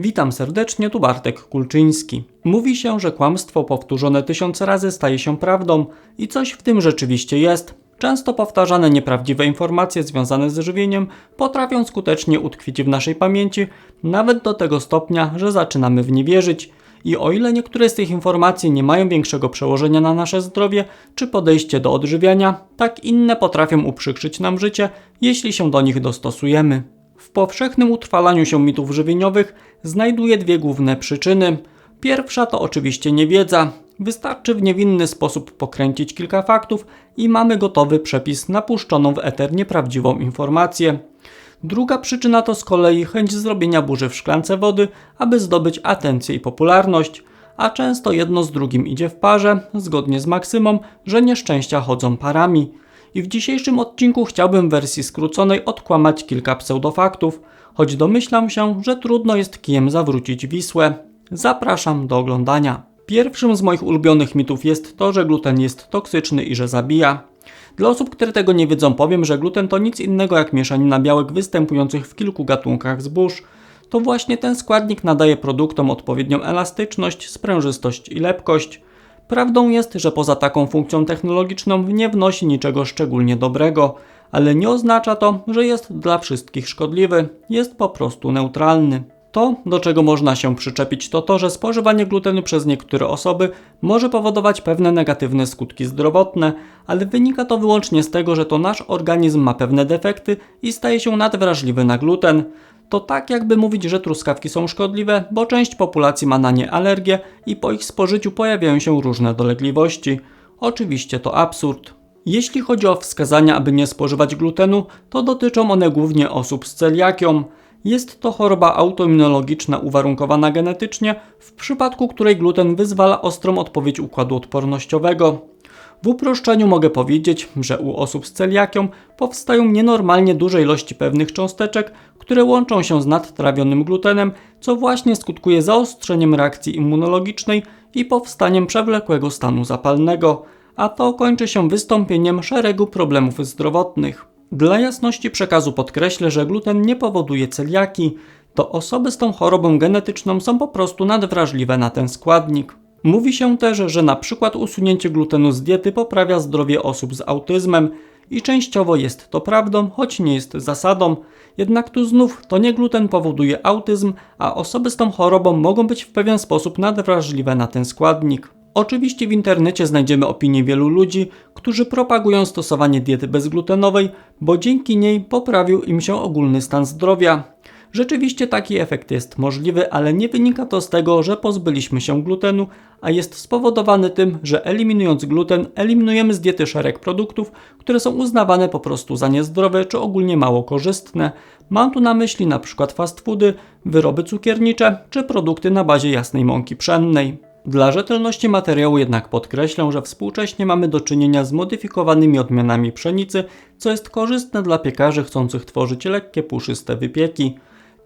Witam serdecznie, tu Bartek Kulczyński. Mówi się, że kłamstwo powtórzone tysiąc razy staje się prawdą i coś w tym rzeczywiście jest. Często powtarzane nieprawdziwe informacje związane z żywieniem potrafią skutecznie utkwić w naszej pamięci, nawet do tego stopnia, że zaczynamy w nie wierzyć. I o ile niektóre z tych informacji nie mają większego przełożenia na nasze zdrowie czy podejście do odżywiania, tak inne potrafią uprzykrzyć nam życie, jeśli się do nich dostosujemy. W powszechnym utrwalaniu się mitów żywieniowych znajduje dwie główne przyczyny. Pierwsza to oczywiście niewiedza. Wystarczy w niewinny sposób pokręcić kilka faktów i mamy gotowy przepis na puszczoną w eter nieprawdziwą informację. Druga przyczyna to z kolei chęć zrobienia burzy w szklance wody, aby zdobyć atencję i popularność, a często jedno z drugim idzie w parze, zgodnie z maksymą, że nieszczęścia chodzą parami. I w dzisiejszym odcinku chciałbym w wersji skróconej odkłamać kilka pseudofaktów, choć domyślam się, że trudno jest kijem zawrócić Wisłę. Zapraszam do oglądania. Pierwszym z moich ulubionych mitów jest to, że gluten jest toksyczny i że zabija. Dla osób, które tego nie wiedzą, powiem, że gluten to nic innego jak mieszanina białek występujących w kilku gatunkach zbóż. To właśnie ten składnik nadaje produktom odpowiednią elastyczność, sprężystość i lepkość. Prawdą jest, że poza taką funkcją technologiczną nie wnosi niczego szczególnie dobrego, ale nie oznacza to, że jest dla wszystkich szkodliwy, jest po prostu neutralny. To, do czego można się przyczepić, to to, że spożywanie glutenu przez niektóre osoby może powodować pewne negatywne skutki zdrowotne, ale wynika to wyłącznie z tego, że to nasz organizm ma pewne defekty i staje się nadwrażliwy na gluten. To tak jakby mówić, że truskawki są szkodliwe, bo część populacji ma na nie alergię i po ich spożyciu pojawiają się różne dolegliwości. Oczywiście to absurd. Jeśli chodzi o wskazania, aby nie spożywać glutenu, to dotyczą one głównie osób z celiakią. Jest to choroba autoimmunologiczna uwarunkowana genetycznie, w przypadku której gluten wyzwala ostrą odpowiedź układu odpornościowego. W uproszczeniu mogę powiedzieć, że u osób z celiakią powstają nienormalnie duże ilości pewnych cząsteczek, które łączą się z nadtrawionym glutenem, co właśnie skutkuje zaostrzeniem reakcji immunologicznej i powstaniem przewlekłego stanu zapalnego, a to kończy się wystąpieniem szeregu problemów zdrowotnych. Dla jasności przekazu podkreślę, że gluten nie powoduje celiaki, to osoby z tą chorobą genetyczną są po prostu nadwrażliwe na ten składnik. Mówi się też, że na przykład usunięcie glutenu z diety poprawia zdrowie osób z autyzmem i częściowo jest to prawdą, choć nie jest zasadą. Jednak tu znów to nie gluten powoduje autyzm, a osoby z tą chorobą mogą być w pewien sposób nadwrażliwe na ten składnik. Oczywiście w internecie znajdziemy opinie wielu ludzi, którzy propagują stosowanie diety bezglutenowej, bo dzięki niej poprawił im się ogólny stan zdrowia. Rzeczywiście taki efekt jest możliwy, ale nie wynika to z tego, że pozbyliśmy się glutenu, a jest spowodowany tym, że eliminując gluten, eliminujemy z diety szereg produktów, które są uznawane po prostu za niezdrowe czy ogólnie mało korzystne. Mam tu na myśli np. fast foody, wyroby cukiernicze czy produkty na bazie jasnej mąki pszennej. Dla rzetelności materiału jednak podkreślę, że współcześnie mamy do czynienia z modyfikowanymi odmianami pszenicy, co jest korzystne dla piekarzy chcących tworzyć lekkie, puszyste wypieki.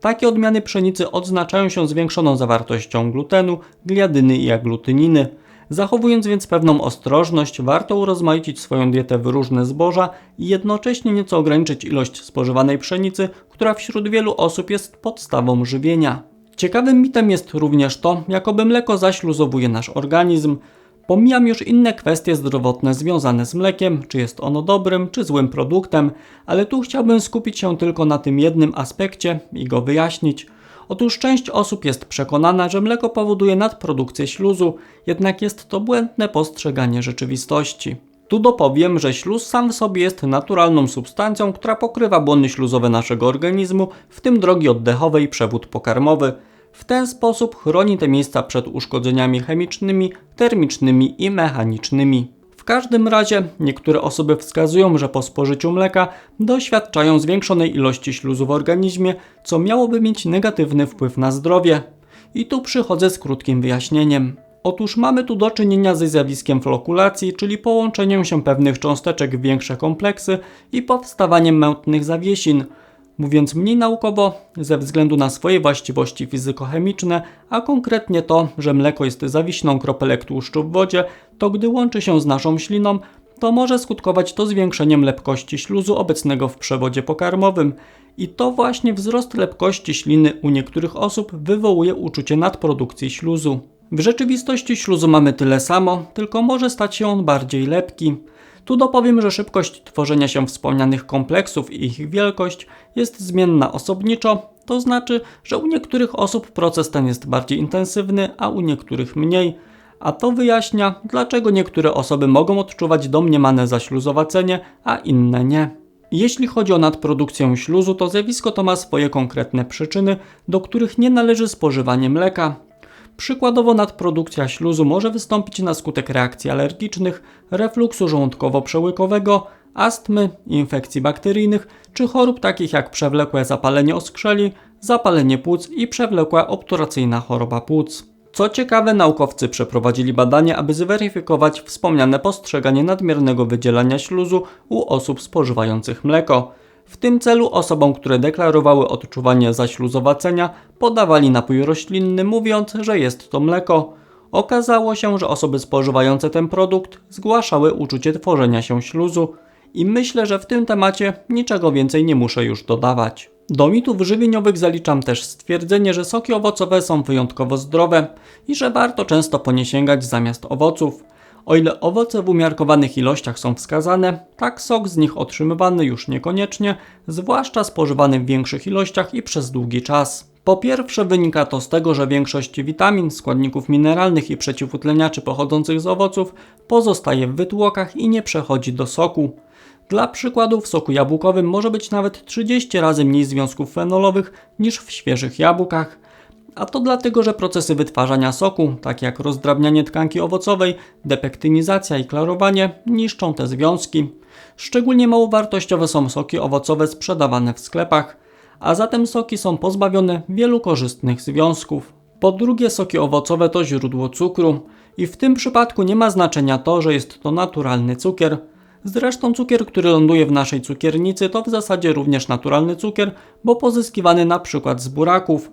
Takie odmiany pszenicy odznaczają się zwiększoną zawartością glutenu, gliadyny i aglutyniny. Zachowując więc pewną ostrożność, warto urozmaicić swoją dietę w różne zboża i jednocześnie nieco ograniczyć ilość spożywanej pszenicy, która wśród wielu osób jest podstawą żywienia. Ciekawym mitem jest również to, jakoby mleko zaśluzowuje nasz organizm. Pomijam już inne kwestie zdrowotne związane z mlekiem, czy jest ono dobrym, czy złym produktem, ale tu chciałbym skupić się tylko na tym jednym aspekcie i go wyjaśnić. Otóż część osób jest przekonana, że mleko powoduje nadprodukcję śluzu, jednak jest to błędne postrzeganie rzeczywistości. Tu dopowiem, że śluz sam w sobie jest naturalną substancją, która pokrywa błony śluzowe naszego organizmu, w tym drogi oddechowe i przewód pokarmowy. W ten sposób chroni te miejsca przed uszkodzeniami chemicznymi, termicznymi i mechanicznymi. W każdym razie niektóre osoby wskazują, że po spożyciu mleka doświadczają zwiększonej ilości śluzu w organizmie, co miałoby mieć negatywny wpływ na zdrowie. I tu przychodzę z krótkim wyjaśnieniem. Otóż mamy tu do czynienia ze zjawiskiem flokulacji, czyli połączeniem się pewnych cząsteczek w większe kompleksy i powstawaniem mętnych zawiesin. Mówiąc mniej naukowo, ze względu na swoje właściwości fizykochemiczne, a konkretnie to, że mleko jest zawiśną kropelek tłuszczu w wodzie, to gdy łączy się z naszą śliną, to może skutkować to zwiększeniem lepkości śluzu obecnego w przewodzie pokarmowym. I to właśnie wzrost lepkości śliny u niektórych osób wywołuje uczucie nadprodukcji śluzu. W rzeczywistości śluzu mamy tyle samo, tylko może stać się on bardziej lepki. Tu dopowiem, że szybkość tworzenia się wspomnianych kompleksów i ich wielkość jest zmienna osobniczo, to znaczy, że u niektórych osób proces ten jest bardziej intensywny, a u niektórych mniej, a to wyjaśnia, dlaczego niektóre osoby mogą odczuwać domniemane zaśluzowacenie, a inne nie. Jeśli chodzi o nadprodukcję śluzu, to zjawisko to ma swoje konkretne przyczyny, do których nie należy spożywanie mleka. Przykładowo nadprodukcja śluzu może wystąpić na skutek reakcji alergicznych, refluksu żołądkowo-przełykowego, astmy, infekcji bakteryjnych czy chorób takich jak przewlekłe zapalenie oskrzeli, zapalenie płuc i przewlekła obturacyjna choroba płuc. Co ciekawe, naukowcy przeprowadzili badania, aby zweryfikować wspomniane postrzeganie nadmiernego wydzielania śluzu u osób spożywających mleko. W tym celu osobom, które deklarowały odczuwanie zaśluzowacenia, podawali napój roślinny, mówiąc, że jest to mleko. Okazało się, że osoby spożywające ten produkt zgłaszały uczucie tworzenia się śluzu. I myślę, że w tym temacie niczego więcej nie muszę już dodawać. Do mitów żywieniowych zaliczam też stwierdzenie, że soki owocowe są wyjątkowo zdrowe i że warto często po nie sięgać zamiast owoców. O ile owoce w umiarkowanych ilościach są wskazane, tak sok z nich otrzymywany już niekoniecznie, zwłaszcza spożywany w większych ilościach i przez długi czas. Po pierwsze wynika to z tego, że większość witamin, składników mineralnych i przeciwutleniaczy pochodzących z owoców pozostaje w wytłokach i nie przechodzi do soku. Dla przykładu w soku jabłkowym może być nawet 30 razy mniej związków fenolowych niż w świeżych jabłkach. A to dlatego, że procesy wytwarzania soku, takie jak rozdrabnianie tkanki owocowej, depektynizacja i klarowanie, niszczą te związki. Szczególnie małowartościowe są soki owocowe sprzedawane w sklepach, a zatem soki są pozbawione wielu korzystnych związków. Po drugie, soki owocowe to źródło cukru i w tym przypadku nie ma znaczenia to, że jest to naturalny cukier, Zresztą cukier, który ląduje w naszej cukiernicy, to w zasadzie również naturalny cukier, bo pozyskiwany na przykład z buraków.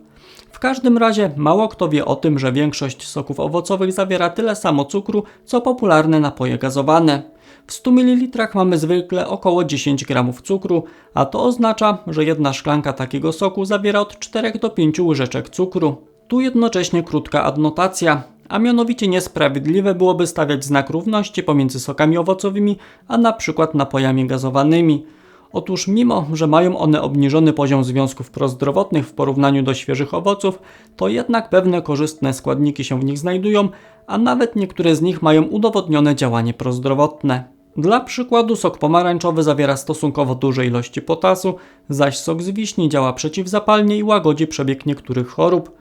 W każdym razie mało kto wie o tym, że większość soków owocowych zawiera tyle samo cukru, co popularne napoje gazowane. W 100 ml mamy zwykle około 10 g cukru, a to oznacza, że jedna szklanka takiego soku zawiera od 4 do 5 łyżeczek cukru. Tu jednocześnie krótka adnotacja a mianowicie niesprawiedliwe byłoby stawiać znak równości pomiędzy sokami owocowymi, a na przykład napojami gazowanymi. Otóż mimo, że mają one obniżony poziom związków prozdrowotnych w porównaniu do świeżych owoców, to jednak pewne korzystne składniki się w nich znajdują, a nawet niektóre z nich mają udowodnione działanie prozdrowotne. Dla przykładu sok pomarańczowy zawiera stosunkowo duże ilości potasu, zaś sok z wiśni działa przeciwzapalnie i łagodzi przebieg niektórych chorób.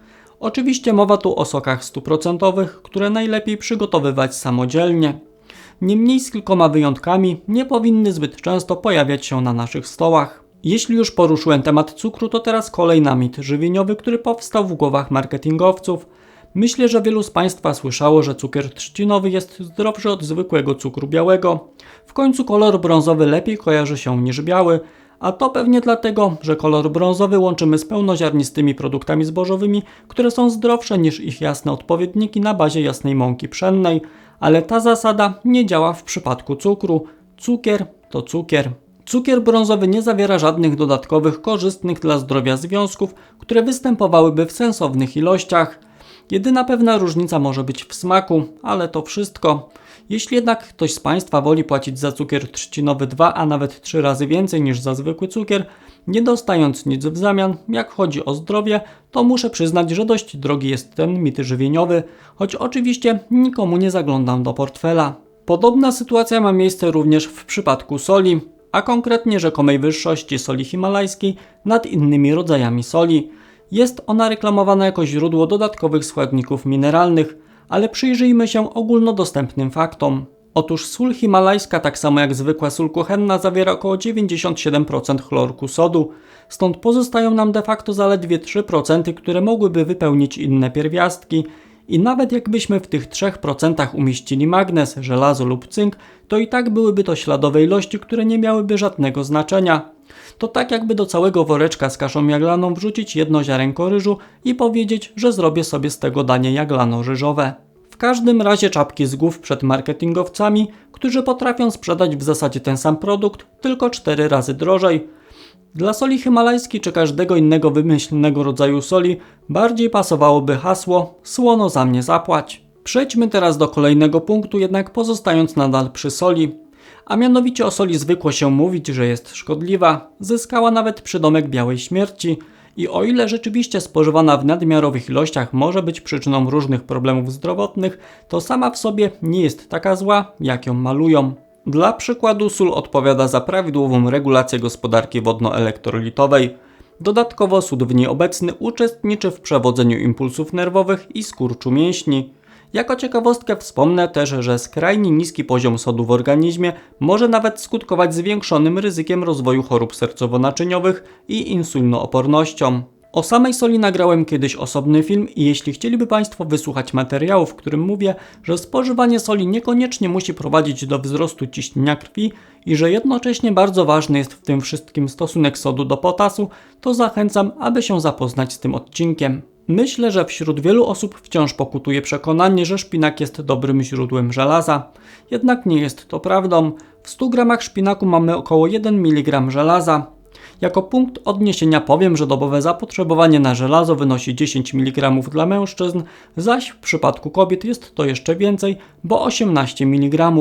Oczywiście mowa tu o sokach stuprocentowych, które najlepiej przygotowywać samodzielnie. Niemniej z kilkoma wyjątkami nie powinny zbyt często pojawiać się na naszych stołach. Jeśli już poruszyłem temat cukru, to teraz kolej na mit żywieniowy, który powstał w głowach marketingowców. Myślę, że wielu z Państwa słyszało, że cukier trzcinowy jest zdrowszy od zwykłego cukru białego. W końcu kolor brązowy lepiej kojarzy się niż biały, a to pewnie dlatego, że kolor brązowy łączymy z pełnoziarnistymi produktami zbożowymi, które są zdrowsze niż ich jasne odpowiedniki na bazie jasnej mąki pszennej, ale ta zasada nie działa w przypadku cukru. Cukier to cukier. Cukier brązowy nie zawiera żadnych dodatkowych, korzystnych dla zdrowia związków, które występowałyby w sensownych ilościach. Jedyna pewna różnica może być w smaku, ale to wszystko. Jeśli jednak ktoś z Państwa woli płacić za cukier trzcinowy 2, a nawet 3 razy więcej niż za zwykły cukier, nie dostając nic w zamian, jak chodzi o zdrowie, to muszę przyznać, że dość drogi jest ten mit żywieniowy, choć oczywiście nikomu nie zaglądam do portfela. Podobna sytuacja ma miejsce również w przypadku soli, a konkretnie rzekomej wyższości soli himalajskiej nad innymi rodzajami soli. Jest ona reklamowana jako źródło dodatkowych składników mineralnych, ale przyjrzyjmy się ogólnodostępnym faktom. Otóż sól himalajska, tak samo jak zwykła sól kuchenna, zawiera około 97% chlorku sodu, stąd pozostają nam de facto zaledwie 3%, które mogłyby wypełnić inne pierwiastki. I nawet jakbyśmy w tych 3% umieścili magnez, żelazo lub cynk, to i tak byłyby to śladowe ilości, które nie miałyby żadnego znaczenia. To tak jakby do całego woreczka z kaszą jaglaną wrzucić jedno ziarenko ryżu i powiedzieć, że zrobię sobie z tego danie jaglano-ryżowe. W każdym razie czapki z głów przed marketingowcami, którzy potrafią sprzedać w zasadzie ten sam produkt, tylko 4 razy drożej. Dla soli himalajskiej czy każdego innego wymyślnego rodzaju soli bardziej pasowałoby hasło słono za mnie zapłać. Przejdźmy teraz do kolejnego punktu, jednak pozostając nadal przy soli. A mianowicie o soli zwykło się mówić, że jest szkodliwa, zyskała nawet przydomek białej śmierci i o ile rzeczywiście spożywana w nadmiarowych ilościach może być przyczyną różnych problemów zdrowotnych, to sama w sobie nie jest taka zła, jak ją malują. Dla przykładu sól odpowiada za prawidłową regulację gospodarki wodno-elektrolitowej. Dodatkowo sód w niej obecny uczestniczy w przewodzeniu impulsów nerwowych i skurczu mięśni. Jako ciekawostkę wspomnę też, że skrajnie niski poziom sodu w organizmie może nawet skutkować zwiększonym ryzykiem rozwoju chorób sercowo-naczyniowych i insulinoopornością. O samej soli nagrałem kiedyś osobny film i jeśli chcieliby Państwo wysłuchać materiału, w którym mówię, że spożywanie soli niekoniecznie musi prowadzić do wzrostu ciśnienia krwi i że jednocześnie bardzo ważny jest w tym wszystkim stosunek sodu do potasu, to zachęcam, aby się zapoznać z tym odcinkiem. Myślę, że wśród wielu osób wciąż pokutuje przekonanie, że szpinak jest dobrym źródłem żelaza. Jednak nie jest to prawdą. W 100 gramach szpinaku mamy około 1 mg żelaza. Jako punkt odniesienia powiem, że dobowe zapotrzebowanie na żelazo wynosi 10 mg dla mężczyzn, zaś w przypadku kobiet jest to jeszcze więcej, bo 18 mg.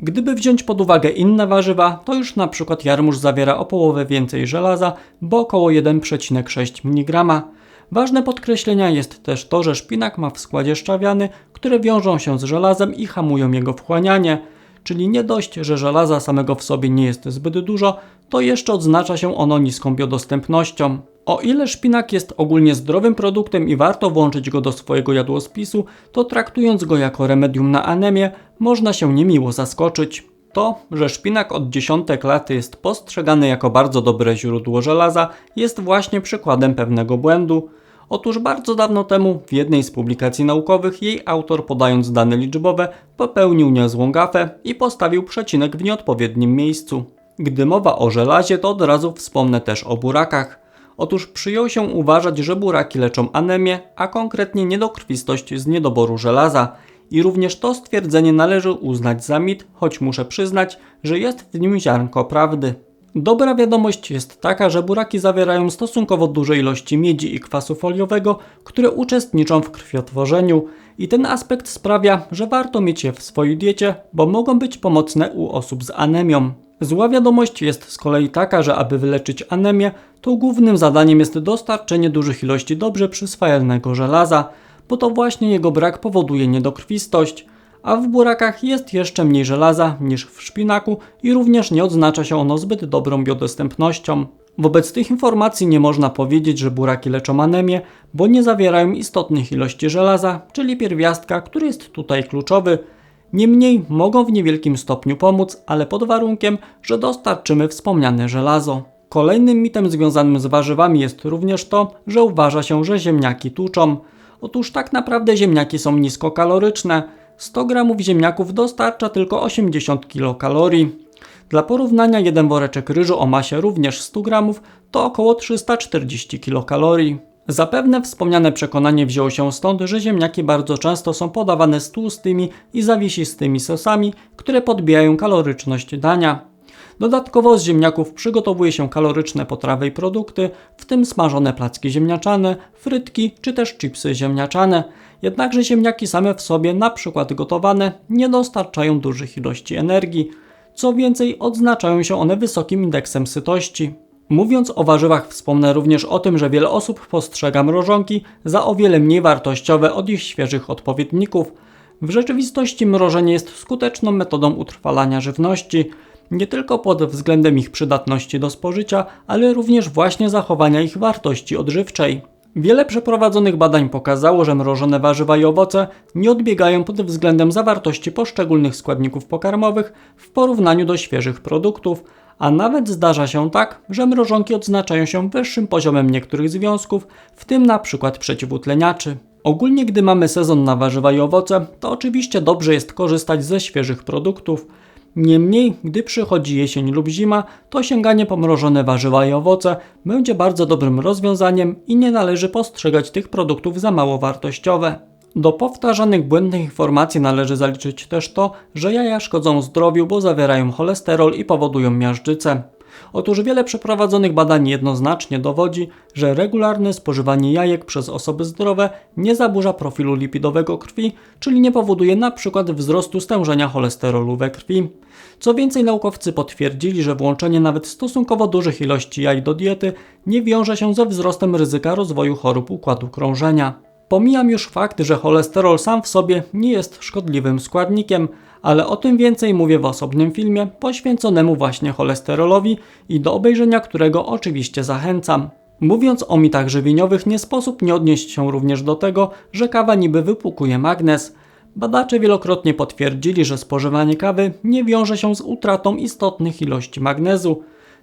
Gdyby wziąć pod uwagę inne warzywa, to już na przykład jarmuż zawiera o połowę więcej żelaza, bo około 1,6 mg. Ważne podkreślenia jest też to, że szpinak ma w składzie szczawiany, które wiążą się z żelazem i hamują jego wchłanianie. Czyli nie dość, że żelaza samego w sobie nie jest zbyt dużo, to jeszcze odznacza się ono niską biodostępnością. O ile szpinak jest ogólnie zdrowym produktem i warto włączyć go do swojego jadłospisu, to traktując go jako remedium na anemię, można się niemiło zaskoczyć. To, że szpinak od dziesiątek lat jest postrzegany jako bardzo dobre źródło żelaza, jest właśnie przykładem pewnego błędu. Otóż bardzo dawno temu w jednej z publikacji naukowych jej autor podając dane liczbowe popełnił niezłą gafę i postawił przecinek w nieodpowiednim miejscu. Gdy mowa o żelazie to od razu wspomnę też o burakach. Otóż przyjął się uważać, że buraki leczą anemię, a konkretnie niedokrwistość z niedoboru żelaza i również to stwierdzenie należy uznać za mit, choć muszę przyznać, że jest w nim ziarnko prawdy. Dobra wiadomość jest taka, że buraki zawierają stosunkowo duże ilości miedzi i kwasu foliowego, które uczestniczą w krwiotworzeniu i ten aspekt sprawia, że warto mieć je w swojej diecie, bo mogą być pomocne u osób z anemią. Zła wiadomość jest z kolei taka, że aby wyleczyć anemię, to głównym zadaniem jest dostarczenie dużych ilości dobrze przyswajalnego żelaza, bo to właśnie jego brak powoduje niedokrwistość, a w burakach jest jeszcze mniej żelaza niż w szpinaku i również nie odznacza się ono zbyt dobrą biodostępnością. Wobec tych informacji nie można powiedzieć, że buraki leczą anemię, bo nie zawierają istotnych ilości żelaza, czyli pierwiastka, który jest tutaj kluczowy. Niemniej mogą w niewielkim stopniu pomóc, ale pod warunkiem, że dostarczymy wspomniane żelazo. Kolejnym mitem związanym z warzywami jest również to, że uważa się, że ziemniaki tłuczą. Otóż tak naprawdę ziemniaki są niskokaloryczne. 100 gramów ziemniaków dostarcza tylko 80 kilokalorii. Dla porównania jeden woreczek ryżu o masie również 100 gramów to około 340 kilokalorii. Zapewne wspomniane przekonanie wzięło się stąd, że ziemniaki bardzo często są podawane z tłustymi i zawiesistymi sosami, które podbijają kaloryczność dania. Dodatkowo z ziemniaków przygotowuje się kaloryczne potrawy i produkty, w tym smażone placki ziemniaczane, frytki czy też chipsy ziemniaczane. Jednakże ziemniaki same w sobie, na przykład gotowane, nie dostarczają dużych ilości energii. Co więcej, odznaczają się one wysokim indeksem sytości. Mówiąc o warzywach, wspomnę również o tym, że wiele osób postrzega mrożonki za o wiele mniej wartościowe od ich świeżych odpowiedników. W rzeczywistości mrożenie jest skuteczną metodą utrwalania żywności nie tylko pod względem ich przydatności do spożycia, ale również właśnie zachowania ich wartości odżywczej. Wiele przeprowadzonych badań pokazało, że mrożone warzywa i owoce nie odbiegają pod względem zawartości poszczególnych składników pokarmowych w porównaniu do świeżych produktów, a nawet zdarza się tak, że mrożonki odznaczają się wyższym poziomem niektórych związków, w tym przykład przeciwutleniaczy. Ogólnie gdy mamy sezon na warzywa i owoce, to oczywiście dobrze jest korzystać ze świeżych produktów, Niemniej, gdy przychodzi jesień lub zima, to sięganie po mrożone warzywa i owoce będzie bardzo dobrym rozwiązaniem i nie należy postrzegać tych produktów za mało wartościowe. Do powtarzanych błędnych informacji należy zaliczyć też to, że jaja szkodzą zdrowiu, bo zawierają cholesterol i powodują miażdżycę. Otóż wiele przeprowadzonych badań jednoznacznie dowodzi, że regularne spożywanie jajek przez osoby zdrowe nie zaburza profilu lipidowego krwi, czyli nie powoduje np. wzrostu stężenia cholesterolu we krwi. Co więcej, naukowcy potwierdzili, że włączenie nawet stosunkowo dużych ilości jaj do diety nie wiąże się ze wzrostem ryzyka rozwoju chorób układu krążenia. Pomijam już fakt, że cholesterol sam w sobie nie jest szkodliwym składnikiem, ale o tym więcej mówię w osobnym filmie poświęconemu właśnie cholesterolowi i do obejrzenia którego oczywiście zachęcam. Mówiąc o mitach żywieniowych, nie sposób nie odnieść się również do tego, że kawa niby wypłukuje magnez. Badacze wielokrotnie potwierdzili, że spożywanie kawy nie wiąże się z utratą istotnych ilości magnezu.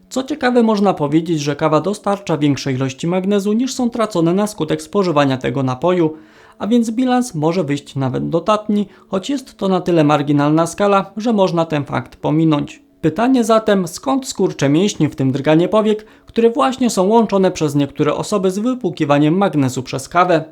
Co ciekawe, można powiedzieć, że kawa dostarcza większej ilości magnezu niż są tracone na skutek spożywania tego napoju, a więc bilans może wyjść nawet dodatni, choć jest to na tyle marginalna skala, że można ten fakt pominąć. Pytanie zatem, skąd skurcze mięśni, w tym drganie powiek, które właśnie są łączone przez niektóre osoby z wypłukiwaniem magnezu przez kawę?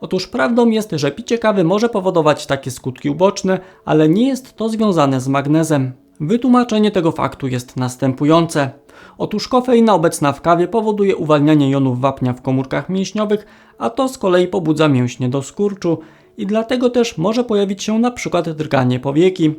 Otóż prawdą jest, że picie kawy może powodować takie skutki uboczne, ale nie jest to związane z magnezem. Wytłumaczenie tego faktu jest następujące. Otóż kofeina obecna w kawie powoduje uwalnianie jonów wapnia w komórkach mięśniowych, a to z kolei pobudza mięśnie do skurczu i dlatego też może pojawić się przykład drganie powieki.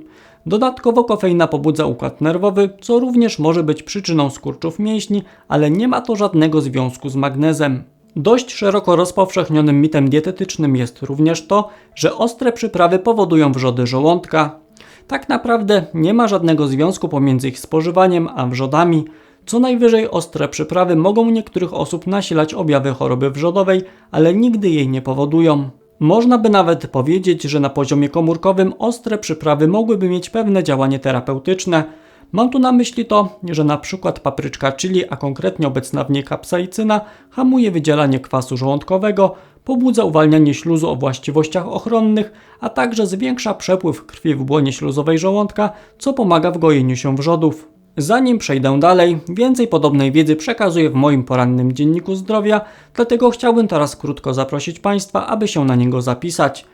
Dodatkowo kofeina pobudza układ nerwowy, co również może być przyczyną skurczów mięśni, ale nie ma to żadnego związku z magnezem. Dość szeroko rozpowszechnionym mitem dietetycznym jest również to, że ostre przyprawy powodują wrzody żołądka. Tak naprawdę nie ma żadnego związku pomiędzy ich spożywaniem a wrzodami. Co najwyżej ostre przyprawy mogą u niektórych osób nasilać objawy choroby wrzodowej, ale nigdy jej nie powodują. Można by nawet powiedzieć, że na poziomie komórkowym ostre przyprawy mogłyby mieć pewne działanie terapeutyczne. Mam tu na myśli to, że na przykład papryczka chili, a konkretnie obecna w niej kapsaicyna, hamuje wydzielanie kwasu żołądkowego, pobudza uwalnianie śluzu o właściwościach ochronnych, a także zwiększa przepływ krwi w błonie śluzowej żołądka, co pomaga w gojeniu się wrzodów. Zanim przejdę dalej, więcej podobnej wiedzy przekazuję w moim porannym dzienniku zdrowia, dlatego chciałbym teraz krótko zaprosić Państwa, aby się na niego zapisać.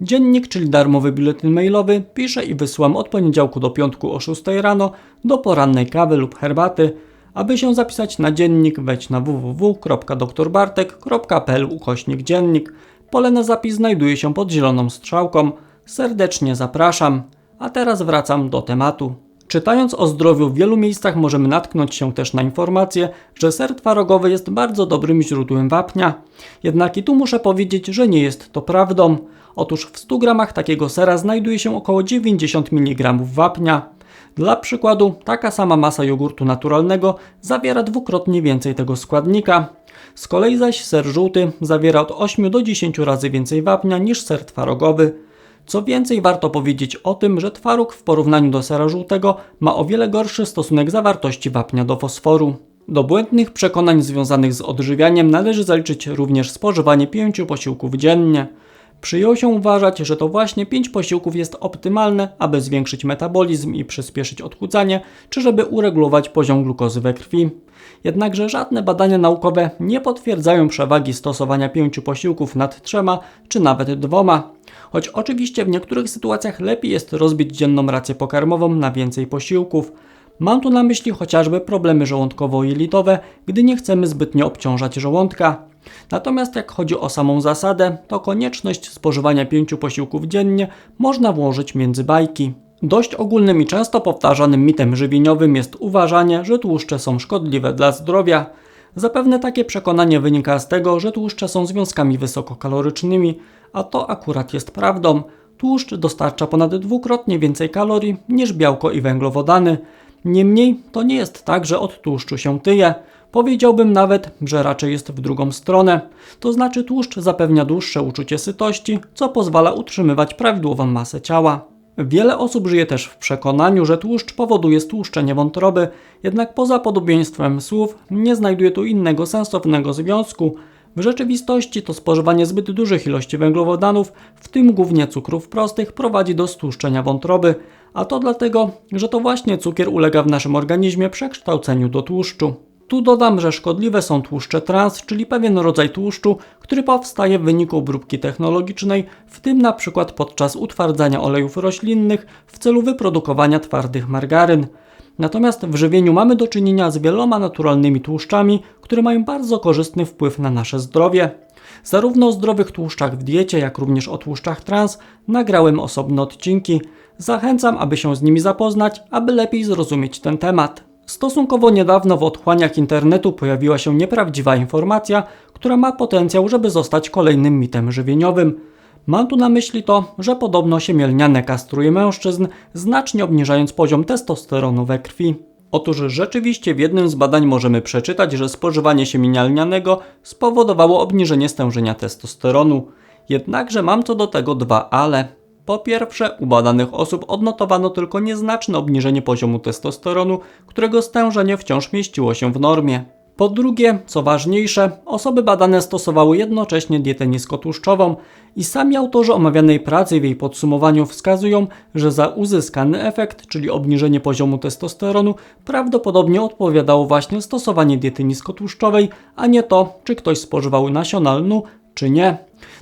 Dziennik, czyli darmowy biuletyn mailowy, piszę i wysyłam od poniedziałku do piątku o 6 rano do porannej kawy lub herbaty. Aby się zapisać na dziennik, wejdź na www.doktorbartek.pl ukośnik dziennik. Pole na zapis znajduje się pod zieloną strzałką. Serdecznie zapraszam. A teraz wracam do tematu. Czytając o zdrowiu w wielu miejscach możemy natknąć się też na informację, że ser twarogowy jest bardzo dobrym źródłem wapnia. Jednak i tu muszę powiedzieć, że nie jest to prawdą. Otóż w 100 gramach takiego sera znajduje się około 90 mg wapnia. Dla przykładu, taka sama masa jogurtu naturalnego zawiera dwukrotnie więcej tego składnika. Z kolei zaś ser żółty zawiera od 8 do 10 razy więcej wapnia niż ser twarogowy. Co więcej, warto powiedzieć o tym, że twaróg w porównaniu do sera żółtego ma o wiele gorszy stosunek zawartości wapnia do fosforu. Do błędnych przekonań związanych z odżywianiem należy zaliczyć również spożywanie 5 posiłków dziennie. Przyjął się uważać, że to właśnie 5 posiłków jest optymalne, aby zwiększyć metabolizm i przyspieszyć odchudzanie, czy żeby uregulować poziom glukozy we krwi. Jednakże żadne badania naukowe nie potwierdzają przewagi stosowania 5 posiłków nad trzema, czy nawet dwoma. Choć oczywiście w niektórych sytuacjach lepiej jest rozbić dzienną rację pokarmową na więcej posiłków. Mam tu na myśli chociażby problemy żołądkowo-jelitowe, gdy nie chcemy zbytnio obciążać żołądka. Natomiast jak chodzi o samą zasadę, to konieczność spożywania pięciu posiłków dziennie można włożyć między bajki. Dość ogólnym i często powtarzanym mitem żywieniowym jest uważanie, że tłuszcze są szkodliwe dla zdrowia. Zapewne takie przekonanie wynika z tego, że tłuszcze są związkami wysokokalorycznymi, a to akurat jest prawdą. Tłuszcz dostarcza ponad dwukrotnie więcej kalorii niż białko i węglowodany. Niemniej to nie jest tak, że od tłuszczu się tyje. Powiedziałbym nawet, że raczej jest w drugą stronę. To znaczy tłuszcz zapewnia dłuższe uczucie sytości, co pozwala utrzymywać prawidłową masę ciała. Wiele osób żyje też w przekonaniu, że tłuszcz powoduje stłuszczenie wątroby, jednak poza podobieństwem słów nie znajduje tu innego sensownego związku. W rzeczywistości to spożywanie zbyt dużych ilości węglowodanów, w tym głównie cukrów prostych, prowadzi do stłuszczenia wątroby, a to dlatego, że to właśnie cukier ulega w naszym organizmie przekształceniu do tłuszczu. Tu dodam, że szkodliwe są tłuszcze trans, czyli pewien rodzaj tłuszczu, który powstaje w wyniku obróbki technologicznej, w tym na przykład podczas utwardzania olejów roślinnych w celu wyprodukowania twardych margaryn. Natomiast w żywieniu mamy do czynienia z wieloma naturalnymi tłuszczami, które mają bardzo korzystny wpływ na nasze zdrowie. Zarówno o zdrowych tłuszczach w diecie, jak również o tłuszczach trans nagrałem osobne odcinki. Zachęcam, aby się z nimi zapoznać, aby lepiej zrozumieć ten temat. Stosunkowo niedawno w otchłaniach internetu pojawiła się nieprawdziwa informacja, która ma potencjał, żeby zostać kolejnym mitem żywieniowym. Mam tu na myśli to, że podobno siemię lniane kastruje mężczyzn, znacznie obniżając poziom testosteronu we krwi. Otóż rzeczywiście w jednym z badań możemy przeczytać, że spożywanie siemienia lnianego spowodowało obniżenie stężenia testosteronu. Jednakże mam co do tego dwa ale. Po pierwsze, u badanych osób odnotowano tylko nieznaczne obniżenie poziomu testosteronu, którego stężenie wciąż mieściło się w normie. Po drugie, co ważniejsze, osoby badane stosowały jednocześnie dietę niskotłuszczową i sami autorzy omawianej pracy w jej podsumowaniu wskazują, że za uzyskany efekt, czyli obniżenie poziomu testosteronu, prawdopodobnie odpowiadało właśnie stosowanie diety niskotłuszczowej, a nie to, czy ktoś spożywał nasiona lnu, czy nie.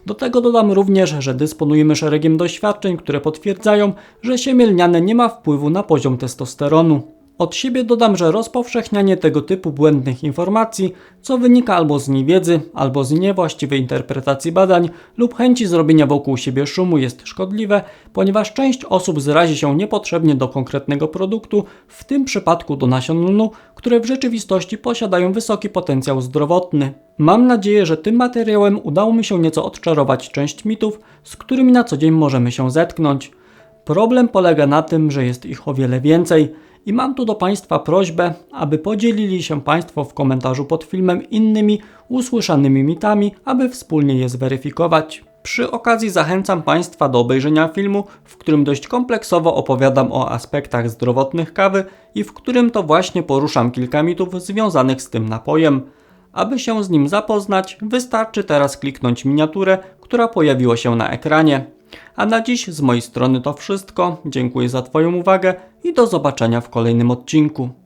Do tego dodam również, że dysponujemy szeregiem doświadczeń, które potwierdzają, że siemię lniane nie ma wpływu na poziom testosteronu. Od siebie dodam, że rozpowszechnianie tego typu błędnych informacji, co wynika albo z niewiedzy, albo z niewłaściwej interpretacji badań lub chęci zrobienia wokół siebie szumu jest szkodliwe, ponieważ część osób zrazi się niepotrzebnie do konkretnego produktu, w tym przypadku do nasion lnu, które w rzeczywistości posiadają wysoki potencjał zdrowotny. Mam nadzieję, że tym materiałem udało mi się nieco odczarować część mitów, z którymi na co dzień możemy się zetknąć. Problem polega na tym, że jest ich o wiele więcej i mam tu do Państwa prośbę, aby podzielili się Państwo w komentarzu pod filmem innymi usłyszanymi mitami, aby wspólnie je zweryfikować. Przy okazji zachęcam Państwa do obejrzenia filmu, w którym dość kompleksowo opowiadam o aspektach zdrowotnych kawy i w którym to właśnie poruszam kilka mitów związanych z tym napojem. Aby się z nim zapoznać, wystarczy teraz kliknąć miniaturę, która pojawiła się na ekranie. A na dziś z mojej strony to wszystko. Dziękuję za Twoją uwagę i do zobaczenia w kolejnym odcinku.